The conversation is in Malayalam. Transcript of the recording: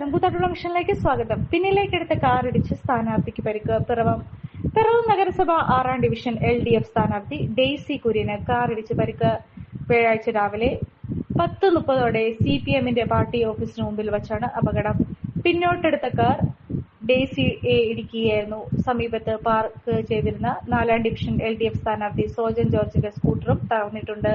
നമസ്കാരം കൂത്താട്ടുള്ള മിഷനിലേക്ക് സ്വാഗതം. പിന്നിലേക്ക് എടുത്ത കാർ ഇടിച്ച് സ്ഥാനാർത്ഥിക്ക് പരിക്ക്. പിറവം പിറവം നഗരസഭ ആറാം ഡിവിഷൻ എൽ ഡി എഫ് സ്ഥാനാർത്ഥി ഡെയ്സി കുര്യന് കാറിടിച്ച് പരിക്ക്. വ്യാഴാഴ്ച രാവിലെ പത്ത് മുപ്പതോടെ സി പി എമ്മിന്റെ പാർട്ടി ഓഫീസിന് മുമ്പിൽ വച്ചാണ് അപകടം. പിന്നോട്ടെടുത്ത കാർ ഡെയ്സി എ ഇടിക്കുകയായിരുന്നു. സമീപത്ത് പാർക്ക് ചെയ്തിരുന്ന നാലാം ഡിവിഷൻ എൽ ഡി എഫ് സ്ഥാനാർത്ഥി സോജൻ ജോർജിന്റെ സ്കൂട്ടറും തകർന്നിട്ടുണ്ട്.